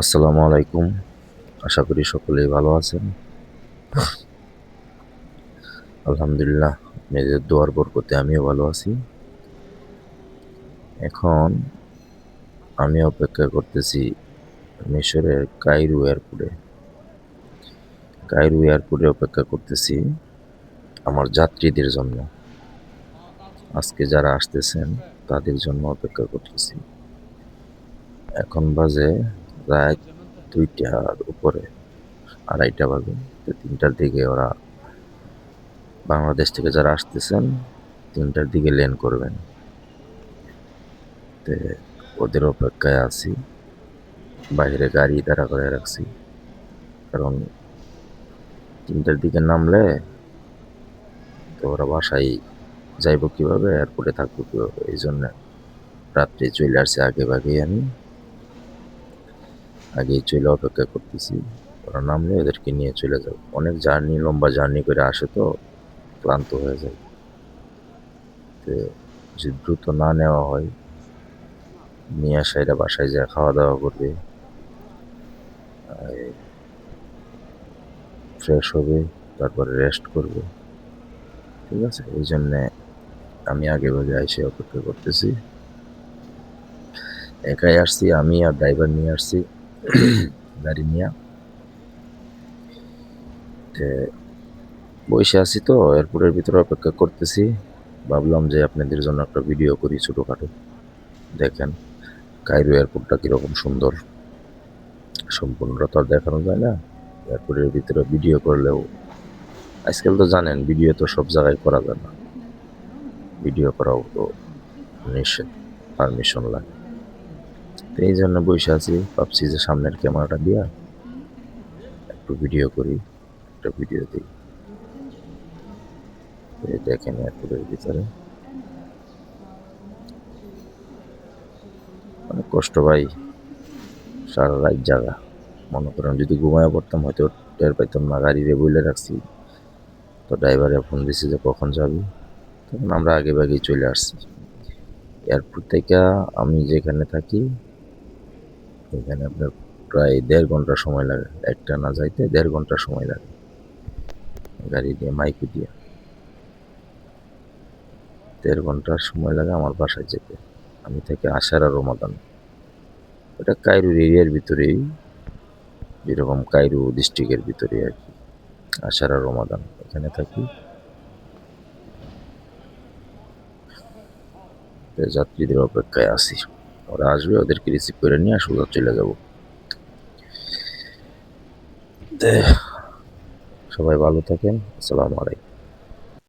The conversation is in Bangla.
আসসালামু আলাইকুম। আশা করি সকলেই ভালো আছেন। আলহামদুলিল্লাহ, মেয়েদের দোয়ার বরকতে আমিও ভালো আছি। এখন আমি অপেক্ষা করতেছি মিশরের কাইরু এয়ারপোর্টে। কাইরু এয়ারপোর্টে অপেক্ষা করতেছি আমার যাত্রীদের জন্য। আজকে যারা আসতেছেন, তাদের জন্য অপেক্ষা করতেছি। এখন বাজে রাত দুইটার উপরে, আড়াইটা বাজে। তো তিনটার দিকে ওরা বাংলাদেশ থেকে যারা আসতেছেন, তিনটার দিকে লেন করবেন। তো ওদের অপেক্ষায় আছি। বাইরে গাড়ি দাঁড়া করে রাখছি। কারণ তিনটার দিকে নামলে তো ওরা বাসায় যাইব কীভাবে এয়ারপোর্টে থাকব কীভাবে এই জন্য রাত্রে চলে আসছে আগে ভাগেই আমি। আগেই চলে অপেক্ষা করতেছি। ওরা নামলে ওদেরকে নিয়ে চলে যাব। অনেক জার্নি, লম্বা জার্নি করে আসে তো ক্লান্ত হয়ে যায়। তো যদি দ্রুত না নেওয়া হয়, নিয়ে আসা এরা বাসায় যা খাওয়া দাওয়া করবে ফ্রেশ হবে, তারপরে রেস্ট করবে। ঠিক আছে? এই জন্যে আমি আগে ভাগে এসে অপেক্ষা করতেছি। একাই আসছি, আমি আর ড্রাইভার নিয়ে আসছি। গাড়ি নিয়ে বসে আছি তো এয়ারপোর্টের ভিতরে অপেক্ষা করতেছি। ভাবলাম যে আপনাদের জন্য একটা ভিডিও করি ছোটোখাটো। দেখেন কাইরো এয়ারপোর্টটা কীরকম সুন্দর। সম্পূর্ণটা তো আর দেখানো যায় না। এয়ারপোর্টের ভিতরে ভিডিও করলেও, আজকাল তো জানেন ভিডিও তো সব জায়গায় করা যায় না। ভিডিও করাও তো নিষেধ পারমিশন লাগে। এই জন্য বসে আছি। ভাবছি যে সামনের ক্যামেরাটা দিয়া একটু ভিডিও করি, একটা ভিডিও দিই। দেখেন এয়ারপোর্টের ভিতরে। অনেক কষ্ট ভাই, সারা রাত জায়গা মনে করেন যদি ঘুমায় পড়তাম, হয়তো টের পাইতাম না গাড়িরে বইলে রাখছি। তো ড্রাইভারে ফোন দিছি যে কখন যাবি। তখন আমরা আগে ভাগেই চলে আসছি। এয়ারপোর্ট থেকে আমি যেখানে থাকি এখানে আপনার প্রায় দেড় ঘণ্টা সময় লাগে, একটা না যাইতে দেড় ঘণ্টা সময় লাগে। গাড়ি দিয়ে, মাইকে দিয়ে। দেড় ঘণ্টার সময় লাগে আমার বাসায় যেতে। আমি থেকে আসার আর রমাদান। এটা কাইরুর এরিয়ার ভিতরেই, যেরকম কায়রু ডিস্ট্রিক্টের ভিতরে আর কি। আসার আর রমাদান। এখানে থাকি। যাত্রীদের অপেক্ষায় আছি। ওরা আসবে, ওদেরকে রিসিভ করে নিয়ে আর সোজা চলে যাব। সবাই ভালো থাকেন। আসসালামু আলাইকুম।